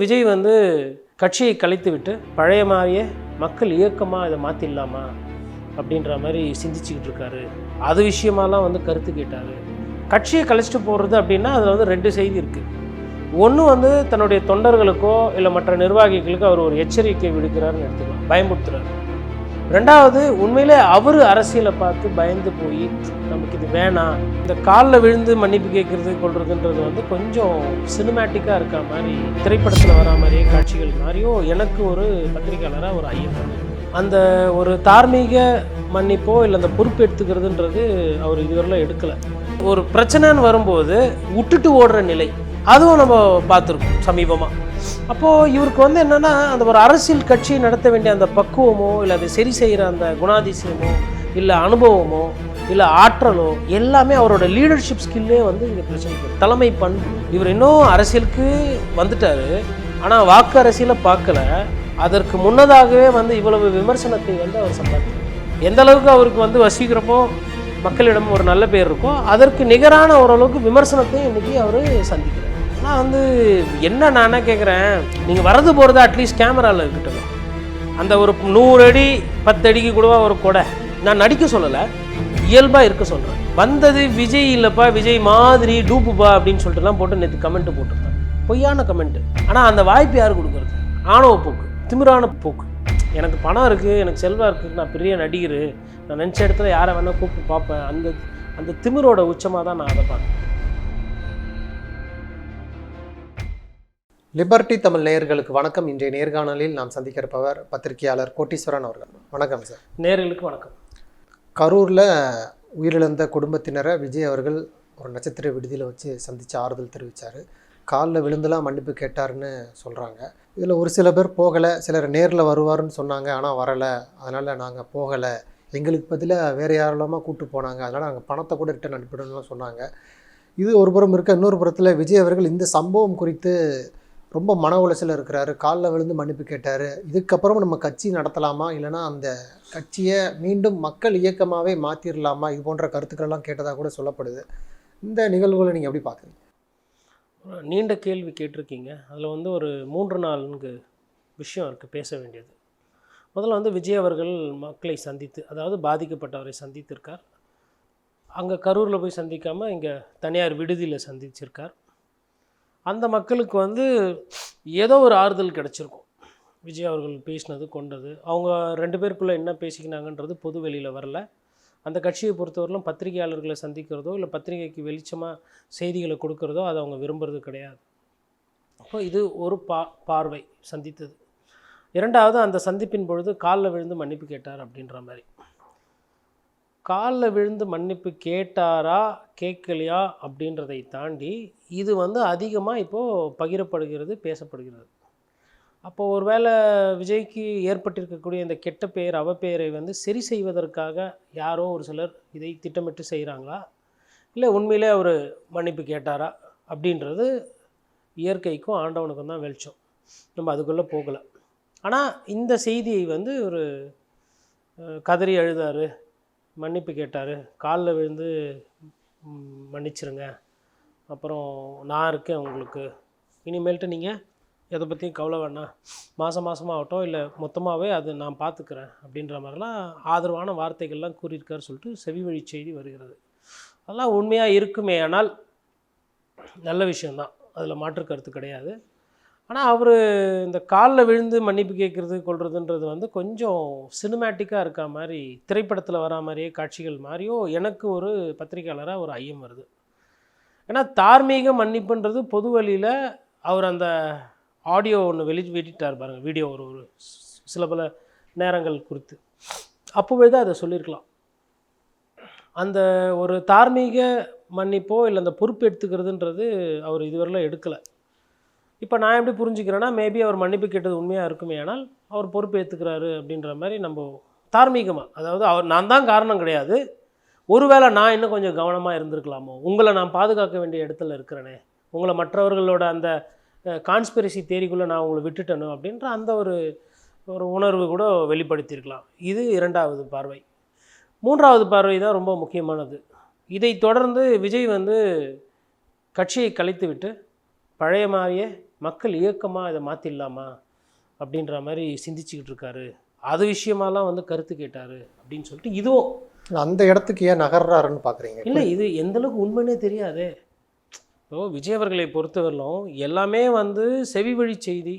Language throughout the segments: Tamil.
விஜய் வந்து கட்சியை கலைத்து விட்டு பழைய மாதிரியே மக்கள் இயக்கமாக இதை மாற்றிடலாமா அப்படின்ற மாதிரி சிந்திச்சுக்கிட்டு இருக்காரு. அது விஷயமாலாம் வந்து கருத்து கேட்டார். கட்சியை கழிச்சிட்டு போகிறது அப்படின்னா அதில் வந்து ரெண்டு செய்தி இருக்குது ஒன்று வந்து தன்னுடைய தொண்டர்களுக்கோ இல்லை மற்ற நிர்வாகிகளுக்கோ அவர் ஒரு எச்சரிக்கை விடுக்கிறாருன்னு எடுத்துக்கலாம். பயமுறுத்துறாரு. ரெண்டாவது உண்மையிலே அவர் அரசியலை பார்த்து பயந்து போய் நமக்கு இது வேணாம் இந்த காலில் விழுந்து மன்னிப்பு கேட்குறது கொள்றதுன்றது வந்து கொஞ்சம் சினிமேட்டிக்காக இருக்க மாதிரி திரைப்படத்தில் வரா மாதிரியே காட்சிகள் மாதிரியோ எனக்கு ஒரு பத்திரிகையாளராக ஒரு ஐயம் அந்த ஒரு தார்மீக மன்னிப்போ இல்லை அந்த பொறுப்பு எடுத்துக்கிறதுன்றது அவர் இதுவரையிலும் எடுக்கலை. ஒரு பிரச்சனைன்னு வரும்போது விட்டுட்டு ஓடுற நிலை அதுவும் நம்ம பார்த்துருக்கோம் சமீபமாக அப்போது இவருக்கு வந்து என்னென்னா அந்த ஒரு அரசியல் கட்சி நடத்த வேண்டிய அந்த பக்குவமோ இல்லை அதை சரி செய்கிற அந்த குணாதிசயமோ இல்லை அனுபவமோ இல்லை ஆற்றலோ எல்லாமே அவரோட லீடர்ஷிப் ஸ்கில்லே வந்து இங்கே பிரச்சனை தலைமை பண்பு இவர் இன்னும் அரசியலுக்கு வந்துட்டார். ஆனால் வாக்கு அரசியலை பார்க்கல. அதற்கு முன்னதாகவே வந்து இவ்வளவு விமர்சனத்தை வந்து அவர் சம்பாதித்தார் எந்த அளவுக்கு அவருக்கு வந்து வசீகரமோ மக்களிடம் ஒரு நல்ல பேர் இருக்கோ அதற்கு நிகரான ஓரளவுக்கு விமர்சனத்தையும் இன்றைக்கி அவர் சந்திக்கிறார். நான் வந்து என்ன நான் கேட்குறேன் நீங்கள் வரது போகிறது அட்லீஸ்ட் கேமராவில் இருக்கட்டும். அந்த ஒரு நூறு அடி பத்து அடிக்கு கூடவா ஒரு கொடை. நான் நடிக்க சொல்லலை இயல்பாக இருக்க சொல்கிறேன் வந்தது விஜய் இல்லைப்பா விஜய் மாதிரி டூப்புப்பா அப்படின்னு சொல்லிட்டுலாம் போட்டு நேற்று கமெண்ட்டு போட்டிருந்தேன் பொய்யான கமெண்ட்டு ஆனால் அந்த வாய்ப்பு யார் கொடுக்குறது? ஆணவ போக்கு திமிரான போக்கு. எனக்கு பணம் இருக்குது எனக்கு செல்வா இருக்குது நான் பெரிய நடிகர். நான் நினச்ச இடத்துல யாரை வேணால் கூப்பிட்டு பார்ப்பேன். அந்த அந்த திமிரோட உச்சமாக தான் நான் அதை பார்க்குறேன் லிபர்டி தமிழ் நேயர்களுக்கு வணக்கம். இன்றைய நேர்காணலில் நாம் சந்திக்க இருப்பவர் பத்திரிகையாளர் கோட்டீஸ்வரன் அவர்கள். வணக்கம் சார். நேர்களுக்கு வணக்கம். கரூரில் உயிரிழந்த குடும்பத்தினரை விஜய் அவர்கள் ஒரு நட்சத்திர விடுதியில் வச்சு சந்தித்து ஆறுதல் தெரிவித்தார் காலில் விழுந்துலாம் மன்னிப்பு கேட்டாருன்னு சொல்கிறாங்க இதில் ஒரு சில பேர் போகலை சிலர் நேரில் வருவாருன்னு சொன்னாங்க ஆனால் வரலை. அதனால் நாங்கள் போகலை. எங்களுக்கு பதிலாக வேறு யாரெல்லாமா கூப்பிட்டு போனாங்க. அதனால் நாங்கள் பணத்தை கூட ரிட்டன் அனுப்பிடணும்னு சொன்னாங்க. இது ஒரு புறம் இருக்க இன்னொரு புறத்தில் விஜய் அவர்கள் இந்த சம்பவம் குறித்து ரொம்ப மன உளைச்சல் இருக்கிறாரு. காலில் விழுந்து மன்னிப்பு கேட்டார். இதுக்கப்புறம் நம்ம கட்சி நடத்தலாமா? இல்லைன்னா அந்த கட்சியை மீண்டும் மக்கள் இயக்கமாகவே மாற்றிடலாமா இது போன்ற கருத்துக்களெல்லாம் கேட்டதாக கூட சொல்லப்படுது. இந்த நிகழ்வுகளை நீங்கள் எப்படி பார்க்குறீங்க? நீண்ட கேள்வி கேட்டிருக்கீங்க. அதில் வந்து ஒரு மூன்று நான்கு விஷயம் இருக்குது பேச வேண்டியது. முதல்ல வந்து விஜய் அவர்கள் மக்களை சந்தித்து அதாவது பாதிக்கப்பட்டவரை சந்தித்திருக்கார். அங்கே கரூரில் போய் சந்திக்காமல் இங்கே தனியார் விடுதியில் சந்திச்சிருக்கார். அந்த மக்களுக்கு வந்து ஏதோ ஒரு ஆறுதல் கிடச்சிருக்கும். விஜய் அவர்கள் பேசினது கொண்டது. அவங்க ரெண்டு பேருக்குள்ளே என்ன பேசிக்கினாங்கன்றது பொது வெளியில் வரல. அந்த கட்சியை பொறுத்தவரையிலும் பத்திரிகையாளர்களை சந்திக்கிறதோ இல்லை பத்திரிகைக்கு வெளிச்சமாக செய்திகளை கொடுக்கறதோ அதை அவங்க விரும்புறது கிடையாது. அப்போ இது ஒரு பா பார்வை சந்தித்தது. இரண்டாவது அந்த சந்திப்பின் பொழுது காலில் விழுந்து மன்னிப்பு கேட்டார் அப்படின்ற மாதிரி. காலில் விழுந்து மன்னிப்பு கேட்டாரா கேட்கலையா அப்படின்றதை தாண்டி இது வந்து அதிகமாக இப்போது பகிரப்படுகிறது பேசப்படுகிறது. அப்போது ஒருவேளை விஜய்க்கு ஏற்பட்டிருக்கக்கூடிய இந்த கெட்ட பெயர் அவப்பெயரை வந்து சரி செய்வதற்காக யாரோ ஒரு சிலர் இதை திட்டமிட்டு செய்கிறாங்களா இல்லை உண்மையிலே அவர் மன்னிப்பு கேட்டாரா? அப்படின்றது இயற்கைக்கும் ஆண்டவனுக்கும் தான் வெளிச்சம். நம்ம அதுக்குள்ளே போகலை. ஆனால் இந்த செய்தியை வந்து ஒரு கதறி அழுதார் மன்னிப்பு கேட்டார். காலில் விழுந்து மன்னிச்சிருங்க. அப்புறம் நான் இருக்கேன் உங்களுக்கு. இனிமேல்ட்டு நீங்கள் எதை பற்றியும் கவலை வேணாம் மாதம் மாதமாகட்டும் இல்லை மொத்தமாகவே அது நான் பார்த்துக்கிறேன் அப்படின்ற மாதிரிலாம் ஆதரவான வார்த்தைகள்லாம் கூறியிருக்காரு சொல்லிட்டு செவி வழி செய்தி வருகிறது. அதெல்லாம் உண்மையாக இருக்குமே ஆனால் நல்ல விஷயந்தான் அதில் மாற்று கருத்து கிடையாது. ஆனால் அவர் இந்த காலில் விழுந்து மன்னிப்பு கேட்குறது கொள்றதுன்றது வந்து கொஞ்சம் சினிமேட்டிக்காக இருக்க மாதிரி திரைப்படத்தில் வரா மாதிரியே காட்சிகள் மாதிரியோ எனக்கு ஒரு பத்திரிக்கையாளராக ஒரு ஐயம் வருது. ஏன்னா தார்மீக மன்னிப்புன்றது பொது வழியில் அவர் அந்த ஆடியோ ஒன்று வெளி வெளியிட்டார் பாருங்கள் வீடியோ ஒரு ஒரு சில பல நேரங்கள் குறித்து. அப்போவே தான் அதை சொல்லியிருக்கலாம். அந்த ஒரு தார்மீக மன்னிப்போ இல்லை அந்த பொறுப்பு எடுத்துக்கிறதுன்றது அவர் இதுவரையில் எடுக்கலை. இப்போ நான் எப்படி புரிஞ்சுக்கிறேன்னா மேபி அவர் மன்னிப்பு கேட்டது உண்மையாக இருக்குமே ஆனால் அவர் பொறுப்பு ஏற்றுக்கிறாரு அப்படின்ற மாதிரி நம்ம தார்மீகமாக அதாவது அவர் நான் தான் காரணம் கிடையாது. ஒருவேளை நான் இன்னும் கொஞ்சம் கவனமாக இருந்திருக்கலாமோ? உங்களை நான் பாதுகாக்க வேண்டிய இடத்துல இருக்கிறேனே. உங்களை மற்றவர்களோட அந்த கான்ஸ்பிரசி தேரிக்குள்ளே நான் உங்களை விட்டுட்டணும் அப்படின்ற அந்த ஒரு ஒரு உணர்வு கூட வெளிப்படுத்தியிருக்கலாம். இது இரண்டாவது பார்வை. மூன்றாவது பார்வை தான் ரொம்ப முக்கியமானது. இதை தொடர்ந்து விஜய் வந்து கட்சியை கலைத்து விட்டு பழைய மாதிரியே மக்கள் இயக்கமாக இதை மாற்றிடலாமா அப்படின்ற மாதிரி சிந்திச்சுக்கிட்டு இருக்காரு. அது விஷயமாலாம் வந்து கருத்து கேட்டார் அப்படின்னு சொல்லிட்டு இதுவும் அந்த இடத்துக்கு ஏன் நகர்றாருன்னு பார்க்குறீங்க இல்லை இது எந்த அளவுக்கு உண்மைன்னே தெரியாதே. இப்போ விஜய் அவர்களை பொறுத்தவரையிலும் எல்லாமே வந்து செவி வழி செய்தி.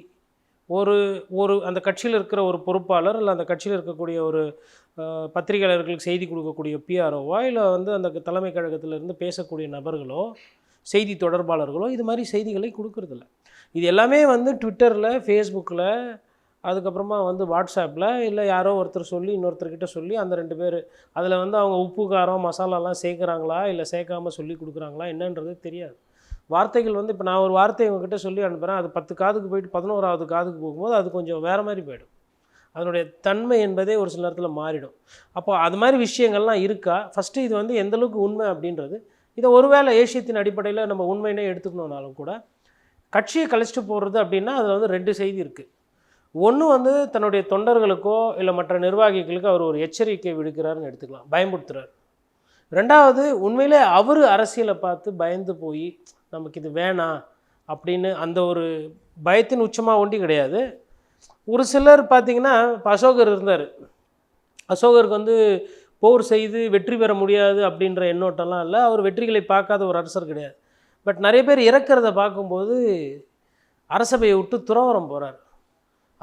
ஒரு ஒரு அந்த கட்சியில் இருக்கிற ஒரு பொறுப்பாளர் இல்லை அந்த கட்சியில் இருக்கக்கூடிய ஒரு பத்திரிகையாளர்களுக்கு செய்தி கொடுக்கக்கூடிய பிஆர்ஓவா இல்லை வந்து அந்த தலைமை கழகத்திலிருந்து பேசக்கூடிய நபர்களோ செய்தி தொடர்பாளர்களோ இது மாதிரி செய்திகளை கொடுக்கறதில்ல. இது எல்லாமே வந்து ட்விட்டரில் ஃபேஸ்புக்கில் அதுக்கப்புறமா வந்து வாட்ஸ்அப்பில் இல்லை யாரோ ஒருத்தர் சொல்லி இன்னொருத்தர்கிட்ட சொல்லி அந்த ரெண்டு பேர். அதில் வந்து அவங்க உப்பு காரம் மசாலாலாம் சேர்க்குறாங்களா இல்லை சேர்க்காம சொல்லி கொடுக்குறாங்களா என்னன்றது தெரியாது. வார்த்தைகள் வந்து இப்போ நான் ஒரு வார்த்தை இவங்ககிட்ட சொல்லி அனுப்புகிறேன் அது பத்து காதுக்கு போயிட்டு பதினோராவது காதுக்கு போகும்போது அது கொஞ்சம் வேறு மாதிரி போயிடும். அதனுடைய தன்மை என்பதே ஒரு சில நேரத்தில் மாறிடும். அப்போ அது மாதிரி விஷயங்கள்லாம் இருக்கா? ஃபஸ்ட்டு இது வந்து எந்த அளவுக்கு உண்மை அப்படின்றது இதை ஒருவேளை ஏசியத்தின் அடிப்படையில் நம்ம உண்மையினே எடுத்துக்கணுன்னாலும் கூட கட்சியை கழிச்சிட்டு போடுறது அப்படின்னா அதில் வந்து ரெண்டு செய்தி இருக்குது ஒன்று வந்து தன்னுடைய தொண்டர்களுக்கோ இல்லை மற்ற நிர்வாகிகளுக்கோ அவர் ஒரு எச்சரிக்கை விடுக்கிறாருன்னு எடுத்துக்கலாம். பயமுறுத்துறாரு. ரெண்டாவது உண்மையிலே அவர் அரசியலை பார்த்து பயந்து போய் நமக்கு இது வேணாம் அப்படின்னு அந்த ஒரு பயத்தின் உச்சமாக ஒண்டி கிடையாது. ஒரு சிலர் பார்த்திங்கன்னா இப்போ அசோகர் இருந்தார். அசோகருக்கு வந்து போர் செய்து வெற்றி பெற முடியாது அப்படின்ற எண்ணோட்டம்லாம் இல்லை. அவர் வெற்றிகளை பார்க்காத ஒரு அரசர் கிடையாது. பட் நிறைய பேர் இறக்கிறத பார்க்கும்போது அரசபையை விட்டு துறவரம் போகிறார்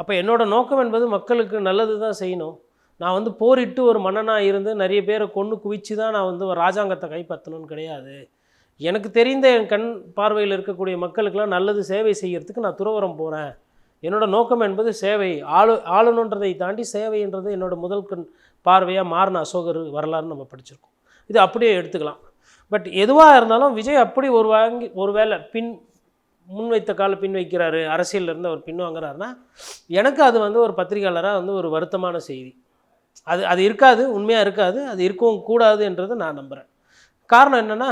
அப்போ என்னோடய நோக்கம் என்பது மக்களுக்கு நல்லது தான் செய்யணும். நான் வந்து போரிட்டு ஒரு மன்னனாக இருந்து நிறைய பேரை கொன்று குவிச்சு தான் நான் வந்து ஒரு ராஜாங்கத்தை கைப்பற்றணும்னு கிடையாது. எனக்கு தெரிந்த என் கண் பார்வையில் இருக்கக்கூடிய மக்களுக்கெல்லாம் நல்லது சேவை செய்கிறதுக்கு நான் துறவரம் போகிறேன் என்னோடய நோக்கம் என்பது சேவை ஆளு ஆளணுன்றதை தாண்டி சேவைன்றது என்னோடய முதல் கண் பார்வையாக மாறின அசோகர் வரலாறுன்னு நம்ம படிச்சிருக்கோம். இது அப்படியே எடுத்துக்கலாம். பட் எதுவாக இருந்தாலும் விஜய் அப்படி ஒரு வாங்கி ஒரு வேளை பின் முன்வைத்த கால பின் வைக்கிறாரு அரசியல்ல இருந்து அவர் பின் வாங்குறாருன்னா எனக்கு அது வந்து ஒரு பத்திரிகையாளராக வந்து ஒரு வருத்தமான செய்தி. அது அது இருக்காது உண்மையாக இருக்காது அது இருக்கவும் கூடாது என்றதை நான் நம்புகிறேன் காரணம் என்னென்னா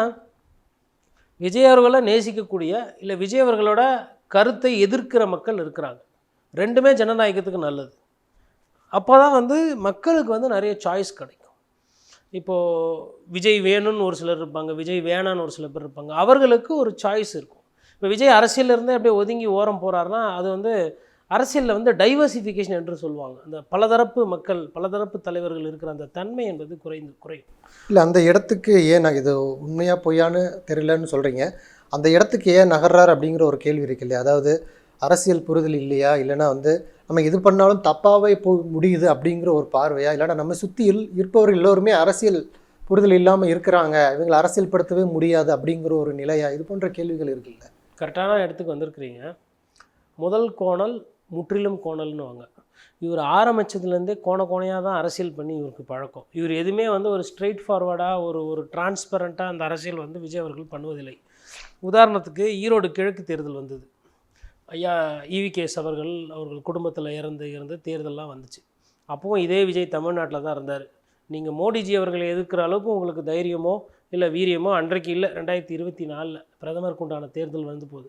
விஜய் அவர்களை நேசிக்கக்கூடிய இல்லை விஜய் அவர்களோட கருத்தை எதிர்க்கிற மக்கள் இருக்கிறாங்க. ரெண்டுமே ஜனநாயகத்துக்கு நல்லது. அப்போ தான் வந்து மக்களுக்கு வந்து நிறைய சாய்ஸ் கிடைக்கும். இப்போது விஜய் வேணும்னு ஒரு சிலர் இருப்பாங்க விஜய் வேணான்னு ஒரு சில பேர் இருப்பாங்க. அவர்களுக்கு ஒரு சாய்ஸ் இருக்கும். இப்போ விஜய் அரசியலிருந்தே அப்படியே ஒதுங்கி ஓரம் போகிறாருன்னா அது வந்து அரசியலில் வந்து டைவர்சிஃபிகேஷன் என்று சொல்லுவாங்க. அந்த பலதரப்பு மக்கள் பலதரப்பு தலைவர்கள் இருக்கிற அந்த தன்மை என்பது குறைந்து குறையும். இல்லை அந்த இடத்துக்கு ஏன் நான் இது உண்மையாக பொய்யான்னு தெரியலன்னு சொல்கிறீங்க அந்த இடத்துக்கு ஏன் நகர்றார் அப்படிங்கிற ஒரு கேள்வி இருக்கு இல்லையா? அதாவது அரசியல் புரிதல் இல்லையா? இல்லைன்னா வந்து நம்ம இது பண்ணாலும் தப்பாகவே போ முடியுது அப்படிங்கிற ஒரு பார்வையா? இல்லைன்னா நம்ம சுற்றி இருப்பவர்கள் எல்லோருமே அரசியல் புரிதல் இல்லாமல் இருக்கிறாங்க. இவங்களை அரசியல்படுத்தவே முடியாது அப்படிங்கிற ஒரு நிலையா? இது போன்ற கேள்விகள் இருக்குல்ல. கரெக்டான இடத்துக்கு வந்திருக்கிறீங்க. முதல் கோணல் முற்றிலும் கோணல்னு வாங்க இவர் ஆரம்பித்ததுலேருந்தே கோண கோணையாக தான் அரசியல் பண்ணி இவருக்கு பழக்கம். இவர் எதுவுமே வந்து ஒரு ஸ்ட்ரெயிட் ஃபார்வர்டாக ஒரு ஒரு டிரான்ஸ்பரண்ட்டாக அந்த அரசியல் வந்து விஜய் அவர்கள் பண்ணுவதில்லை. உதாரணத்துக்கு ஈரோடு கிழக்கு தேர்தல் வந்தது. ஐயா இவிகேஎஸ் அவர்கள் அவர்கள் குடும்பத்தில் இறந்து இறந்து தேர்தலெலாம் வந்துச்சு. அப்பவும் இதே விஜய் தமிழ்நாட்டில் தான் இருந்தார். நீங்கள் மோடிஜி அவர்களை எதிர்க்கிற அளவுக்கு உங்களுக்கு தைரியமோ இல்லை வீரியமோ அன்றைக்கு இல்லை. ரெண்டாயிரத்தி இருபத்தி நாலில் பிரதமருக்கு உண்டான தேர்தல் வந்து போகுது.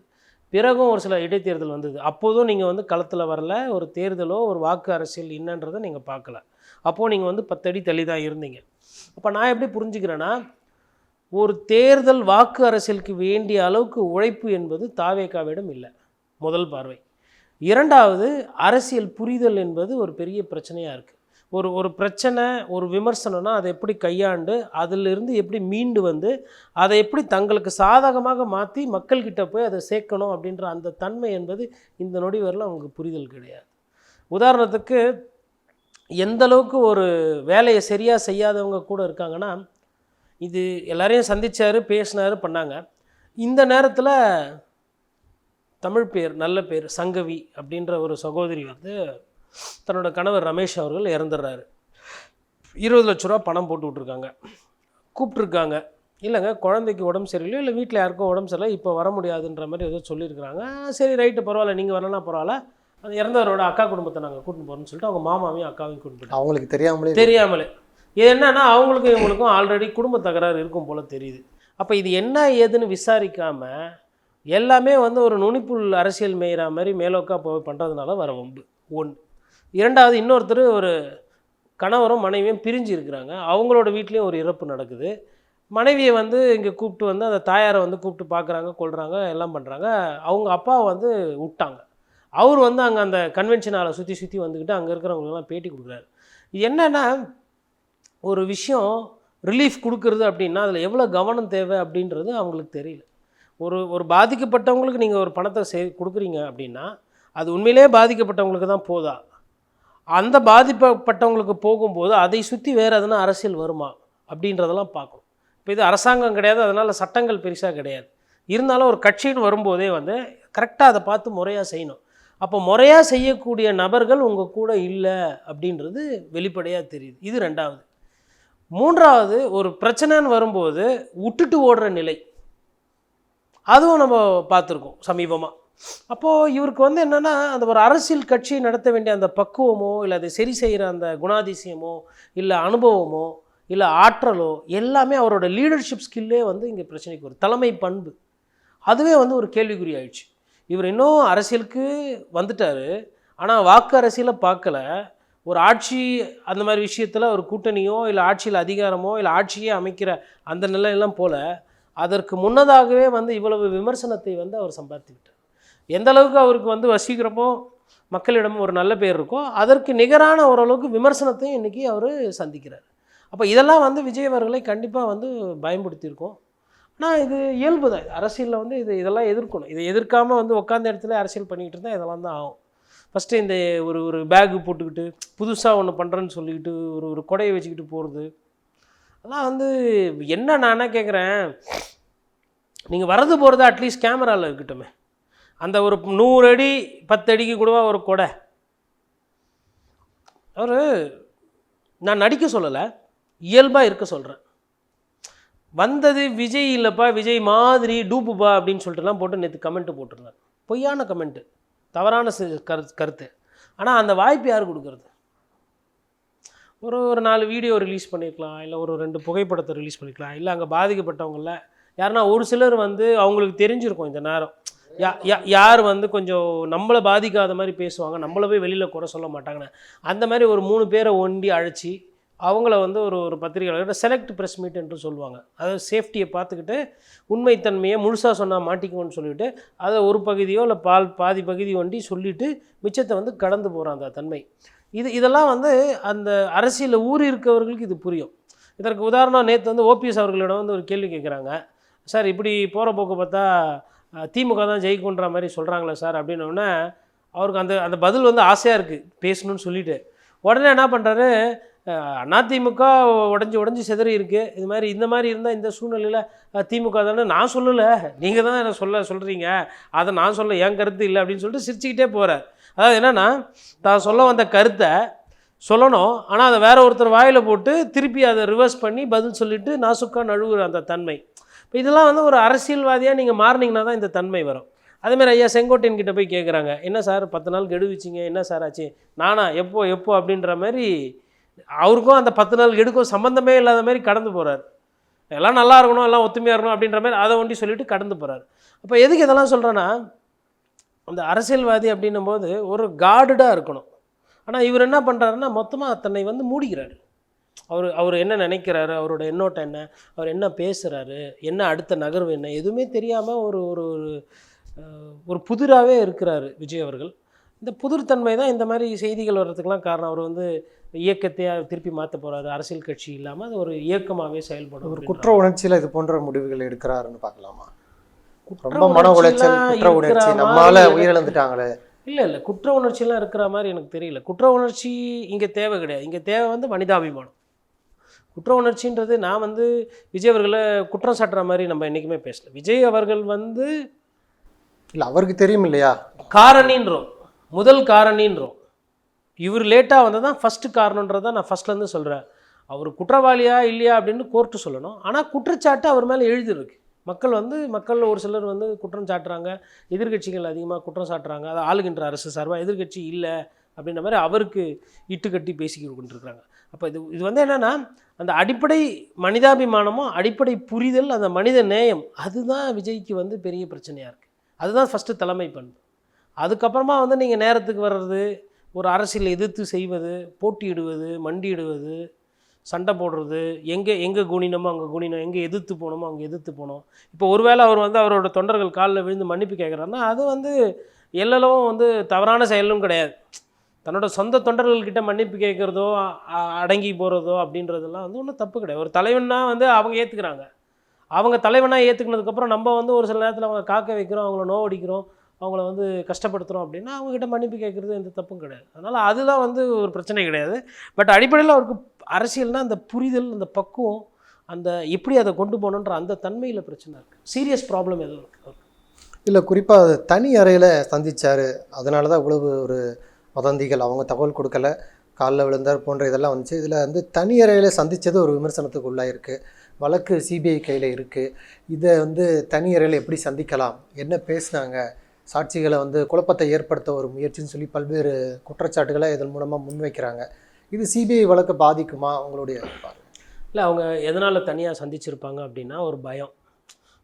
பிறகும் ஒரு சில இடைத்தேர்தல் வந்தது. அப்போதும் நீங்கள் வந்து களத்தில் வரல. ஒரு தேர்தலோ ஒரு வாக்கு அரசியல் என்னன்றதை நீங்கள் பார்க்கல. அப்போது நீங்கள் வந்து பத்தடி தள்ளி தான் இருந்தீங்க. அப்போ நான் எப்படி புரிஞ்சுக்கிறேன்னா ஒரு தேர்தல் வாக்கு அரசியலுக்கு வேண்டிய அளவுக்கு உழைப்பு என்பது தாவேக்காவிடம் இல்லை. முதல் பார்வை. இரண்டாவது அரசியல் புரிதல் என்பது ஒரு பெரிய பிரச்சனையாக இருக்குது ஒரு ஒரு பிரச்சனை ஒரு விமர்சனம்னா அதை எப்படி கையாண்டு அதிலிருந்து எப்படி மீண்டு வந்து அதை எப்படி தங்களுக்கு சாதகமாக மாற்றி மக்கள்கிட்ட போய் அதை சேர்க்கணும் அப்படின்ற அந்த தன்மை என்பது இந்த நொடி வரல அவங்களுக்கு புரிதல் கிடையாது. உதாரணத்துக்கு எந்த அளவுக்கு ஒரு வேலையை சரியாக செய்யாதவங்க கூட இருக்காங்கன்னா இது எல்லாரையும் சந்திச்சாரு பேசினாரு பண்ணாங்க. இந்த நேரத்தில் தமிழ் பேர் நல்ல பேர் சங்கவி அப்படின்ற ஒரு சகோதரி வந்து தன்னோட கணவர் ரமேஷ் அவர்கள் இறந்துடுறாரு. இருபது லட்ச ரூபா பணம் போட்டு விட்ருக்காங்க கூப்பிட்ருக்காங்க இல்லைங்க குழந்தைக்கு உடம்பு சரியில்லையோ இல்லை வீட்டில் யாருக்கும் உடம்பு சரியில்லை இப்போ வர முடியாதுன்ற மாதிரி ஏதோ சொல்லியிருக்கிறாங்க. சரி ரைட்டு பரவாயில்ல நீங்கள் வரலன்னா பரவாயில்ல. அந்த இறந்தவரோட அக்கா குடும்பத்தை நாங்கள் கூட்டின்னு போகிறோம்னு சொல்லிட்டு அவங்க மாமாவையும் அக்காவையும் கூட்டிட்டு. அவங்களுக்கு தெரியாமலே தெரியாமலே. இது என்னன்னா அவங்களுக்கும் இவங்களுக்கும் ஆல்ரெடி குடும்ப தகராறு இருக்கும் போல தெரியுது. அப்போ இது என்ன ஏதுன்னு விசாரிக்காம எல்லாமே வந்து ஒரு நுனிப்புள் அரசியல் மேயிற மாதிரி மேலோக்கா போய் பண்ணுறதுனால வர வம்பு. ஒன்று இரண்டாவது இன்னொருத்தர் ஒரு கணவரும் மனைவியும் பிரிஞ்சு இருக்கிறாங்க. அவங்களோட வீட்லேயும் ஒரு இறப்பு நடக்குது. மனைவியை வந்து இங்கே கூப்பிட்டு வந்து அந்த தாயாரை வந்து கூப்பிட்டு பார்க்குறாங்க கொள்கிறாங்க எல்லாம் பண்ணுறாங்க அவங்க அப்பாவை வந்து விட்டாங்க. அவர் வந்து அங்கே அந்த கன்வென்ஷன் சுற்றி சுற்றி வந்துக்கிட்டு அங்கே இருக்கிறவங்களுக்கெல்லாம் பேட்டி கொடுக்குறாரு. என்னென்னா ஒரு விஷயம் ரிலீஃப் கொடுக்குறது அப்படின்னா அதில் எவ்வளோ கவனம் தேவை அப்படின்றது அவங்களுக்கு தெரியல. ஒரு ஒரு பாதிக்கப்பட்டவங்களுக்கு நீங்கள் ஒரு பணத்தை சே கொடுக்குறீங்க அப்படின்னா அது உண்மையிலேயே பாதிக்கப்பட்டவங்களுக்கு தான் போதா? அந்த பாதிக்கப்பட்டவங்களுக்கு போகும்போது அதை சுற்றி வேறு எதனா அரசியல் வருமா? அப்படின்றதெல்லாம் பார்க்கணும். இப்போ இது அரசாங்கம் கிடையாது அதனால் சட்டங்கள் பெருசாக கிடையாது. இருந்தாலும் ஒரு கட்சின்னு வரும்போதே வந்து கரெக்டாக அதை பார்த்து முறையாக செய்யணும். அப்போ முறையாக செய்யக்கூடிய நபர்கள் உங்கள் கூட இல்லை அப்படின்றது வெளிப்படையாக தெரியுது. இது ரெண்டாவது. மூன்றாவது ஒரு பிரச்சனைன்னு வரும்போது விட்டுட்டு ஓடுற நிலை. அதுவும் நம்ம பார்த்துருக்கோம் சமீபமாக அப்போது இவருக்கு வந்து என்னென்னா அந்த ஒரு அரசியல் கட்சி நடத்த வேண்டிய அந்த பக்குவமோ இல்லை அதை சரி செய்கிற அந்த குணாதிசயமோ இல்லை அனுபவமோ இல்லை ஆற்றலோ எல்லாமே அவரோட லீடர்ஷிப் ஸ்கில்லே வந்து இங்கே பிரச்சனைக்கு ஒரு தலைமை பண்பு. அதுவே வந்து ஒரு கேள்விக்குறி ஆயிடுச்சு. இவர் இன்னும் அரசியலுக்கு வந்துட்டார். ஆனால் வாக்கு அரசியலை பார்க்கல. ஒரு ஆட்சி அந்த மாதிரி விஷயத்தில் ஒரு கூட்டணியோ இல்லை ஆட்சியில் அதிகாரமோ இல்லை ஆட்சியே அமைக்கிற அந்த நிலையெல்லாம் போல் அதற்கு முன்னதாகவே வந்து இவ்வளவு விமர்சனத்தை வந்து அவர் சம்பாதித்து விட்டார் எந்த அளவுக்கு அவருக்கு வந்து வசிக்கிறப்போ மக்களிடம் ஒரு நல்ல பேர் இருக்கோ அதற்கு நிகரான ஓரளவுக்கு விமர்சனத்தையும் இன்றைக்கி அவர் சந்திக்கிறார். அப்போ இதெல்லாம் வந்து விஜய் அவர்களை கண்டிப்பாக வந்து பயன்படுத்தியிருக்கோம். ஆனால் இது இயல்பு தான். அரசியலில் வந்து இது இதெல்லாம் எதிர்க்கணும். இதை எதிர்க்காமல் வந்து உட்காந்த இடத்துல அரசியல் பண்ணிக்கிட்டு இருந்தால் இதெல்லாம் தான் ஆகும். ஃபஸ்ட்டு இந்த ஒரு ஒரு பேகு போட்டுக்கிட்டு புதுசாக ஒன்று பண்ணுறேன்னு சொல்லிக்கிட்டு ஒரு ஒரு கொடையை வச்சுக்கிட்டு போகிறது அதெல்லாம் வந்து என்ன நான் என்ன கேட்குறேன் நீங்கள் வரது போகிறது அட்லீஸ்ட் கேமராவில் இருக்கட்டுமே. அந்த ஒரு நூறு அடி பத்து அடிக்கு கூடவா ஒரு கொடை? அவர் நான் நடிக்க சொல்லலை இயல்பாக இருக்க சொல்கிறேன் வந்தது விஜய் இல்லைப்பா விஜய் மாதிரி டூப்புப்பா அப்படின்னு சொல்லிட்டுலாம் போட்டு நேற்று கமெண்ட்டு போட்டிருந்தார். பொய்யான கமெண்ட்டு தவறான கரு கருத்து. ஆனால் அந்த வாய்ப்பு யார் கொடுக்கறது? ஒரு ஒரு நாலு வீடியோ ரிலீஸ் பண்ணியிருக்கலாம் இல்லை ஒரு ரெண்டு புகைப்படத்தை ரிலீஸ் பண்ணிக்கலாம் இல்லை அங்கே பாதிக்கப்பட்டவங்கள யாருன்னா ஒரு சிலர் வந்து அவங்களுக்கு தெரிஞ்சிருக்கும் இந்த நேரம். யா யா- யார் வந்து கொஞ்சம் நம்மளை பாதிக்காத மாதிரி பேசுவாங்க. நம்மள போய் வெளியில் குறை சொல்ல மாட்டாங்கன்னு. அந்த மாதிரி ஒரு மூணு பேரை ஒண்டி அழைச்சி அவங்கள வந்து ஒரு ஒரு பத்திரிகையாளர் செலக்ட் ப்ரெஸ் மீட் என்று சொல்லுவாங்க. அதாவது சேஃப்டியை பார்த்துக்கிட்டு உண்மைத்தன்மையை முழுசாக சொன்னால் மாட்டிக்குவோன்னு சொல்லிட்டு அதை ஒரு பகுதியோ இல்லை பால் பாதி பகுதி ஒண்டி சொல்லிவிட்டு மிச்சத்தை வந்து கடந்து போகிறான் அந்த தன்மை. இது இதெல்லாம் வந்து அந்த அரசியலில் ஊறி இருக்கவர்களுக்கு இது புரியும். இதற்கு உதாரணம் நேற்று வந்து ஓபிஎஸ் அவர்களிடம் வந்து ஒரு கேள்வி கேட்குறாங்க. சார் இப்படி போகிற போக்கு பார்த்தா திமுக தான் ஜெயிக்குன்ற மாதிரி சொல்கிறாங்களே சார் அப்படின்னோடனே அவருக்கு அந்த அந்த பதில் வந்து ஆசையாக இருக்குது பேசணும்னு சொல்லிட்டு. உடனே என்ன பண்ணுறாரு அதிமுக உடஞ்சி உடஞ்சி சிதறி இருக்கு. இது மாதிரி இந்த மாதிரி இருந்தால் இந்த சூழ்நிலையில் திமுக தானே நான் சொல்லலை. நீங்கள் தான் என்ன சொல்ல சொல்கிறீங்க அதை நான் சொல்ல என் கருத்து இல்லை அப்படின்னு சொல்லிட்டு சிரிச்சுக்கிட்டே போகிறார் அதாவது என்னென்னா தான் சொல்ல வந்த கருத்தை சொல்லணும். ஆனால் அதை வேற ஒருத்தர் வாயில் போட்டு திருப்பி அதை ரிவர்ஸ் பண்ணி பதில் சொல்லிட்டு நாசுக்கா நழுவுற அந்த தன்மை. இப்போ இதெல்லாம் வந்து ஒரு அரசியல்வாதியாக நீங்கள் மாறினீங்கன்னா தான் இந்த தன்மை வரும். அதேமாதிரி ஐயா செங்கோட்டையன் கிட்டே போய் கேட்குறாங்க என்ன சார் பத்து நாள் கெடுவிச்சிங்க? என்ன சார் ஆச்சு? நானா எப்போ எப்போ? அப்படின்ற மாதிரி அவருக்கும் அந்த பத்து நாள் கெடுக்கும் சம்மந்தமே இல்லாத மாதிரி கடந்து போகிறார் எல்லாம் நல்லா இருக்கணும் எல்லாம் ஒத்துமையாக இருக்கணும் அப்படின்ற மாதிரி அதை ஒண்டி சொல்லிட்டு கடந்து போகிறார் அப்போ எதுக்கு இதெல்லாம் சொல்கிறேன்னா அந்த அரசியல்வாதி அப்படின்னும் போது ஒரு கார்டுடாக இருக்கணும். ஆனால் இவர் என்ன பண்ணுறாருன்னா மொத்தமாக தன்னை வந்து மூடிக்கிறாரு. அவர் அவர் என்ன நினைக்கிறாரு? அவரோட எண்ணோட்டம் என்ன? அவர் என்ன பேசுகிறாரு என்ன அடுத்த நகர்வு என்ன? எதுவுமே தெரியாமல் ஒரு ஒரு ஒரு ஒரு புதிராகவே இருக்கிறாரு விஜய் அவர்கள். இந்த புதிர்த்தன்மை தான் இந்த மாதிரி செய்திகள் வர்றதுக்கெலாம் காரணம். அவர் வந்து இயக்கத்தையே திருப்பி மாற்ற போகிறாரு அரசியல் கட்சி இல்லாமல் அது ஒரு இயக்கமாகவே செயல்படும். ஒரு குற்ற உணர்ச்சியில் இது போன்ற முடிவுகள் எடுக்கிறாருன்னு பார்க்கலாமா? ரொம்ப மன உளைச்சல் குற்ற உணர்ச்சி. நம்மால உயிரிழந்துட்டாங்களே. இல்லை இல்லை. குற்ற உணர்ச்சியெல்லாம் இருக்கிற மாதிரி எனக்கு தெரியல. குற்ற உணர்ச்சி இங்கே தேவை கிடையாது. இங்கே தேவை வந்து மனிதாபிமானம். குற்ற உணர்ச்சின்றது நான் வந்து விஜய் அவர்களை குற்றம் சாட்டுற மாதிரி நம்ம என்றைக்குமே பேசல. விஜய் அவர்கள் வந்து இல்ல அவருக்கு தெரியும் இல்லையா காரணின்றோம். முதல் காரணின்றோம். இவர் லேட்டாக வந்தது தான் ஃபஸ்ட்டு காரணன்றதை நான் ஃபஸ்ட்லேருந்து சொல்கிறேன் அவர் குற்றவாளியா இல்லையா அப்படின்னு கோர்ட்டு சொல்லணும். ஆனால் குற்றச்சாட்டு அவர் மேலே எழுதியிருக்கு. மக்கள் வந்து மக்கள் ஒரு சிலர் வந்து குற்றம் சாட்டுறாங்க எதிர்க்கட்சிகள் அதிகமாக குற்றம் சாட்டுறாங்க அதை ஆளுகின்ற அரசு சார்பாக எதிர்க்கட்சி இல்லை அப்படின்ற மாதிரி அவருக்கு இட்டு கட்டி பேசிக்கிட்டு கொண்டிருக்கிறாங்க அப்போ இது இது வந்து என்னென்னா அந்த அடிப்படை மனிதாபிமானமும் அடிப்படை புரிதல் அந்த மனித நேயம் அதுதான் விஜய்க்கு வந்து பெரிய பிரச்சனையாக இருக்குது அதுதான் ஃபஸ்ட்டு தலைமை பண்பு. அதுக்கப்புறமா வந்து நீங்கள் நேரத்துக்கு வர்றது ஒரு அரசியலை எதிர்த்து செய்வது போட்டியிடுவது மண்டியிடுவது சண்டை போடுறது எங்கே எங்கே குணினமோ அங்கே குணினம் எங்கே எதிர்த்து போனோமோ அங்கே எதிர்த்து போனோம் இப்போ ஒருவேளை அவர் வந்து அவரோட தொண்டர்கள் காலில் விழுந்து மன்னிப்பு கேட்குறாருன்னா அது வந்து எல்லளவும் வந்து தவறான செயலும் கிடையாது. தன்னோட சொந்த தொண்டர்கள்கிட்ட மன்னிப்பு கேட்குறதோ அ- அடங்கி போகிறதோ அப்படின்றதெல்லாம் வந்து ஒன்றும் தப்பு கிடையாது. ஒரு தலைவன்னா வந்து அவங்க ஏற்றுக்கிறாங்க அவங்க தலைவனாக ஏற்றுக்கினதுக்கப்புறம் நம்ம வந்து ஒரு சில நேரத்தில் அவங்க காக்க வைக்கிறோம் அவங்கள நோவடிக்கிறோம் அவங்கள வந்து கஷ்டப்படுத்துகிறோம் அப்படின்னா அவங்ககிட்ட மன்னிப்பு கேட்குறது எந்த தப்பும் கிடையாது. அதனால் அதுதான் வந்து ஒரு பிரச்சனை கிடையாது. பட் அடிப்படையில் அவருக்கு அரசியல்னால் அந்த புரிதல் அந்த பக்குவம் அந்த எப்படி அதை கொண்டு போகணுன்ற அந்த தன்மையில் பிரச்சனை இருக்குது சீரியஸ் ப்ராப்ளம் எதுவும் இருக்குது இல்லை குறிப்பாக தனி அறையில் சந்தித்தார் அதனால தான் இவ்வளவு ஒரு வதந்திகள் அவங்க தகவல் கொடுக்கல. காலில் விழுந்தார் போன்ற இதெல்லாம் வந்துச்சு. இதில் வந்து தனி அறையில் சந்தித்தது ஒரு விமர்சனத்துக்கு உள்ளாயிருக்கு. வழக்கு சிபிஐ கையில் இருக்குது இதை வந்து தனி அறையில் எப்படி சந்திக்கலாம்? என்ன பேசுனாங்க? சாட்சிகளை வந்து குழப்பத்தை ஏற்படுத்த ஒரு முயற்சின்னு சொல்லி பல்வேறு குற்றச்சாட்டுகளை இதன் மூலமாக முன்வைக்கிறாங்க. இது சிபிஐ வழக்கை பாதிக்குமா? பார்வை? இல்லை அவங்க எதனால் தனியாக சந்திச்சிருப்பாங்க அப்படின்னா ஒரு பயம்.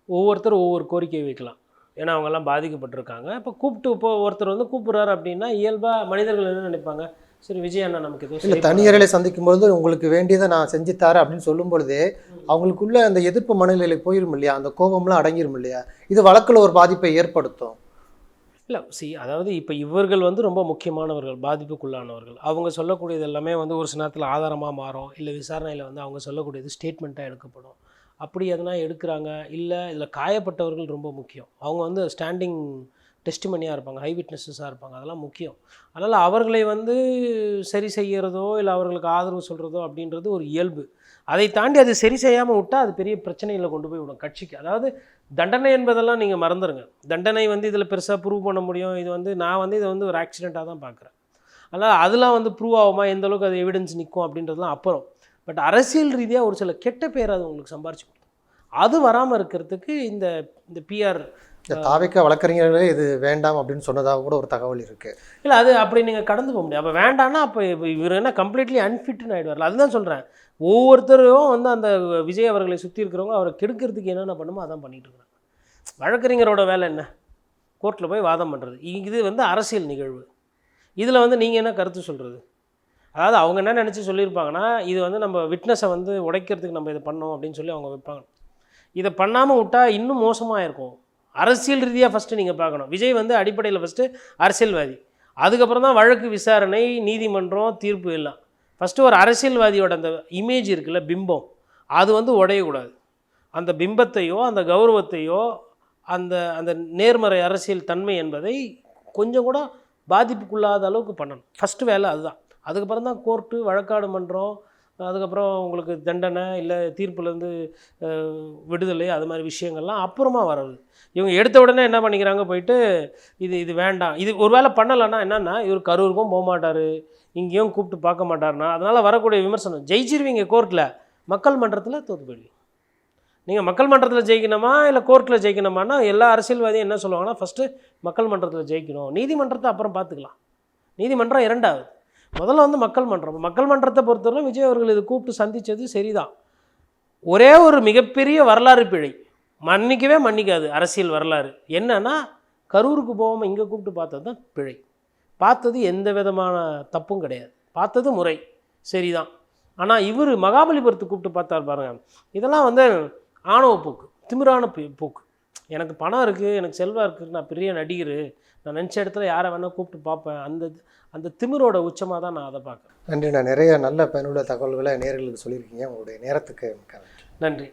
ஒவ்வொருத்தரும் ஒவ்வொரு கோரிக்கை வைக்கலாம். ஏன்னா அவங்கெல்லாம் பாதிக்கப்பட்டிருக்காங்க. இப்போ கூப்பிட்டு இப்போ ஒருத்தர் வந்து கூப்பிட்றாரு அப்படின்னா இயல்பாக மனிதர்கள் என்ன நினைப்பாங்க? சரி விஜய் அண்ணா நமக்கு எதுவும் இல்லை சரி தனி அறையில் சந்திக்கும்போது உங்களுக்கு வேண்டியதை நான் செஞ்சு தரேன் அப்படின்னு சொல்லும் பொழுதே அவங்களுக்குள்ள அந்த எதிர்ப்பு மனநிலை போயிரும் இல்லையா? அந்த கோபம்லாம் அடங்கிரும் இல்லையா? இது வழக்கில் ஒரு பாதிப்பை ஏற்படுத்தும். இல்லை சி அதாவது இப்போ இவர்கள் வந்து ரொம்ப முக்கியமானவர்கள் பாதிப்புக்குள்ளானவர்கள். அவங்க சொல்லக்கூடியது எல்லாமே வந்து ஒரு சில நேரத்தில் ஆதாரமாக மாறும். இல்லை விசாரணையில் வந்து அவங்க சொல்லக்கூடியது ஸ்டேட்மெண்ட்டாக எடுக்கப்படும். அப்படி எதனா எடுக்கிறாங்க? இல்லை இதில் காயப்பட்டவர்கள் ரொம்ப முக்கியம். அவங்க வந்து ஸ்டாண்டிங் டெஸ்டிமனியாக இருப்பாங்க ஹை விட்னஸஸாக இருப்பாங்க அதெல்லாம் முக்கியம். அதனால் அவர்களை வந்து சரி செய்கிறதோ இல்லை அவர்களுக்கு ஆதரவு சொல்கிறதோ அப்படின்றது ஒரு இயல்பு. அதை தாண்டி அது சரி செய்யாமல் விட்டால் அது பெரிய பிரச்சனைகளை கொண்டு போய் விடும் கட்சிக்கு. அதாவது தண்டனை என்பதெல்லாம் நீங்கள் மறந்துடுங்க தண்டனை வந்து இதில் பெருசாக ப்ரூவ் பண்ண முடியும். இது வந்து நான் வந்து இதை வந்து ஒரு ஆக்சிடெண்ட்டாக தான் பார்க்குறேன் அதனால் அதெல்லாம் வந்து ப்ரூவ் ஆகுமா? எந்த அளவுக்கு அது எவிடன்ஸ் நிற்கும் அப்படின்றதுலாம் அப்புறம். பட் அரசியல் ரீதியாக ஒரு சில கெட்ட பேர் அது உங்களுக்கு சம்பாரிச்சு கொடுக்கும். அது வராமல் இருக்கிறதுக்கு இந்த இந்த பிஆர் இந்த தாவைக்க வழக்கறிஞர்களே இது வேண்டாம் அப்படின்னு சொன்னதாக கூட ஒரு தகவல் இருக்குது இல்லை அது அப்படி நீங்கள் கடந்து போக முடியாது. அப்போ வேண்டான்னா அப்போ இவர் என்ன கம்ப்ளீட்லி அன்ஃபிட்னு ஆகிடுவார்ல அதுதான் சொல்கிறேன் ஒவ்வொருத்தரும் வந்து அந்த விஜய் அவர்களை சுற்றி இருக்கிறவங்க அவரை கெடுக்கிறதுக்கு என்னென்ன பண்ணுமோ அதான் பண்ணிட்டு வழக்கறிஞரோட வேலை என்ன? கோர்ட்டில் போய் வாதம் பண்ணுறது இது வந்து அரசியல் நிகழ்வு. இதில் வந்து நீங்கள் என்ன கருத்து சொல்கிறது அதாவது அவங்க என்ன நினச்சி சொல்லியிருப்பாங்கன்னா இது வந்து நம்ம விட்னஸை வந்து உடைக்கிறதுக்கு நம்ம இதை பண்ணோம் அப்படின்னு சொல்லி அவங்க வைப்பாங்க. இதை பண்ணாமல் விட்டால் இன்னும் மோசமாக இருக்கும். அரசியல் ரீதியாக ஃபஸ்ட்டு நீங்கள் பார்க்கணும். விஜய் வந்து அடிப்படையில் ஃபஸ்ட்டு அரசியல்வாதி. அதுக்கப்புறம் தான் வழக்கு விசாரணை நீதிமன்றம் தீர்ப்பு எல்லாம். ஃபஸ்ட்டு ஒரு அரசியல்வாதியோட அந்த இமேஜ் இருக்குல்ல பிம்பம். அது வந்து உடையக்கூடாது. அந்த பிம்பத்தையோ அந்த கௌரவத்தையோ அந்த அந்த நேர்மறை அரசியல் தன்மை என்பதை கொஞ்சம் கூட பாதிப்புக்குள்ளாத அளவுக்கு பண்ணணும். ஃபஸ்ட்டு வேலை அதுதான். அதுக்கப்புறம் தான் கோர்ட்டு வழக்காடு மன்றம் அதுக்கப்புறம் உங்களுக்கு தண்டனை இல்லை தீர்ப்புலேருந்து விடுதலை அது மாதிரி விஷயங்கள்லாம் அப்புறமா வர்றது. இவங்க எடுத்த உடனே என்ன பண்ணிக்கிறாங்க போயிட்டு இது இது வேண்டாம். இது ஒரு வேளை பண்ணலைன்னா என்னென்னா இவர் கரூருக்கும் போக மாட்டார் இங்கேயும் கூப்பிட்டு பார்க்க மாட்டார்னா அதனால் வரக்கூடிய விமர்சனம். ஜெயிச்சிருவீங்க கோர்ட்டில் மக்கள் மன்றத்தில் தோற்று போயிடுவீங்க. நீங்கள் மக்கள் மன்றத்தில் ஜெயிக்கணுமா இல்லை கோர்ட்டில் ஜெயிக்கணுமானா எல்லா அரசியல்வாதியும் என்ன சொல்லுவாங்கன்னா ஃபஸ்ட்டு மக்கள் மன்றத்தில் ஜெயிக்கணும். நீதிமன்றத்தை அப்புறம் பார்த்துக்கலாம். நீதிமன்றம் இரண்டாவது. முதல்ல வந்து மக்கள் மன்றம். மக்கள் மன்றத்தை பொறுத்தவரை விஜய் அவர்கள் இது கூப்பிட்டு சந்தித்தது சரிதான். ஒரே ஒரு மிகப்பெரிய வரலாறு பிழை. மன்னிக்கவே மன்னிக்காது அரசியல் வரலாறு. என்னன்னா கரூருக்கு போகாமல் இங்கே கூப்பிட்டு பார்த்தது தான் பிழை. பார்த்தது எந்த விதமான தப்பும் கிடையாது. பார்த்தது முறை. சரிதான். ஆனால் இவர் மகாபலிபுரத்துக்கு கூப்பிட்டு பார்த்தார் பாருங்க. இதெல்லாம் வந்து ஆணவ போக்கு திமிரான போக்கு. எனக்கு பணம் இருக்குது எனக்கு செல்வம் இருக்குது நான் பெரிய நடிகர். நான் நினச்ச இடத்துல யாரை வேணால் கூப்பிட்டு பார்ப்பேன். அந்த அந்த திமிரோட உச்சமாக தான் நான் அதை பார்க்குறேன். நன்றி நான் நிறைய நல்ல பயனுள்ள தகவல்களை நேர்களுக்கு சொல்லியிருக்கீங்க. உங்களுடைய நேரத்துக்கு நன்றி.